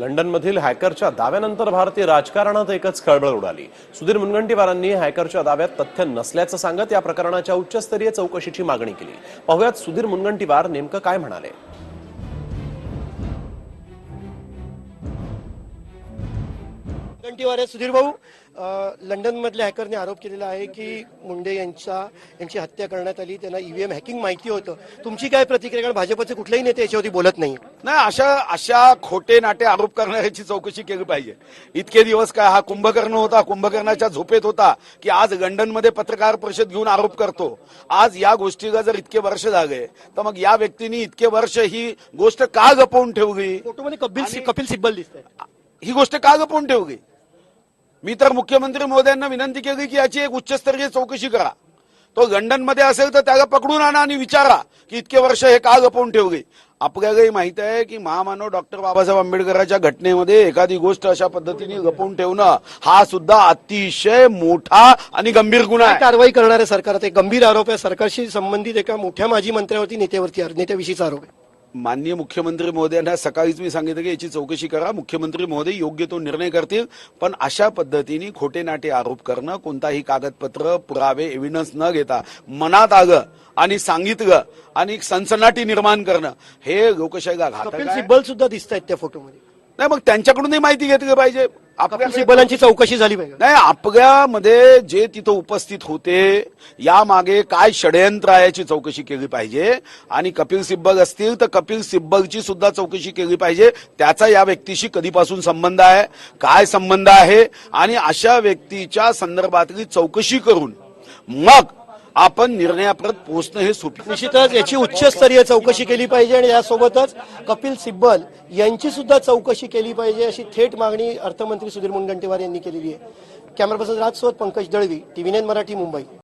लंडनमधील हॅकरच्या दाव्यानंतर भारतीय राजकारणात एकच खळबळ उडाली. सुधीर मुनगंटीवारांनी हॅकरच्या दाव्यात तथ्य नसल्याचं सांगत या प्रकरणाच्या उच्चस्तरीय चौकशीची मागणी केली. पाहुयात सुधीर मुनगंटीवार नेमकं काय म्हणाले? घंटीवार सुधीर भाऊ लंडनमधल्या हॅकरने आरोप केलेला आहे की मुंडे यांच्या यांची हत्या करण्यात आली त्यांना ईव्हीएम हॅकिंग माहिती होतं. तुमची काय प्रतिक्रिया? कारण भाजपचे कुठलेही नेते याच्यावरती बोलत नाही. नाही अशा अशा खोटे नाटे आरोप करणाऱ्याची चौकशी केली पाहिजे. इतके दिवस काय हा कुंभकर्ण होता कुंभकर्णाच्या झोपेत होता की आज लंडनमध्ये पत्रकार परिषद घेऊन आरोप करतो. आज या गोष्टीला जर इतके वर्ष झाले तर मग या व्यक्तीने इतके वर्ष ही गोष्ट का गपवून ठेवली? फोटोमध्ये कपिल कपिल सिब्बल दिसत ही गोष्ट का गपवून ठेवली? मी तर मुख्यमंत्री महोदयांना विनंती केली की याची एक उच्चस्तरीय चौकशी करा. तो लंडनमध्ये असेल तर त्याला पकडून आणा आणि विचारा की इतके वर्ष हे का गपवून ठेवली. आपल्यालाही माहीत आहे की महामानव डॉक्टर बाबासाहेब आंबेडकरांच्या घटनेमध्ये एखादी गोष्ट अशा पद्धतीने गपवून ठेवणं हा सुद्धा अतिशय मोठा आणि गंभीर गुन्हा आहे. कारवाई करणार आहे सरकार आता एक गंभीर आरोप आहे सरकारशी संबंधित एका मोठ्या माजी मंत्र्यावरती नेत्यावरती नेत्याविषयीचा आरोप आहे. माननीय मुख्यमंत्री महोदयांना सकाळीच मी सांगितलं की याची चौकशी करा. मुख्यमंत्री महोदय योग्य तो निर्णय करतील. पण अशा पद्धतीने खोटे नाटे आरोप करणं कोणताही कागदपत्र पुरावे एव्हिडन्स न घेता मनात आलं आणि सांगितलं आणि सनसनाटी निर्माण करणं हे लोकशाहीला घातक. सिब्बल सुद्धा दिसत आहेत त्या फोटोमध्ये नाही मग त्यांच्याकडूनही माहिती घेतली पाहिजे. सिब्बलांची चौकशी झाली पाहिजे. नाही आपल्यामध्ये जे तिथं उपस्थित होते या मागे काय षडयंत्र आहे याची चौकशी केली पाहिजे. आणि कपिल सिब्बल असतील तर कपिल सिब्बलची सुद्धा चौकशी केली पाहिजे. त्याचा या व्यक्तीशी कधीपासून संबंध आहे काय संबंध आहे आणि अशा व्यक्तीच्या संदर्भातली चौकशी करून मग आपण निर्णयापर्यंत पोहोचणं हे सोपी निश्चितच. याची उच्चस्तरीय चौकशी केली पाहिजे आणि यासोबतच कपिल सिब्बल यांची सुद्धा चौकशी केली पाहिजे अशी थेट मागणी अर्थमंत्री सुधीर मुनगंटीवार यांनी केलेली आहे. कॅमेरा पर्सन राजसोबत पंकज दळवी टीव्ही नाईन मराठी मुंबई.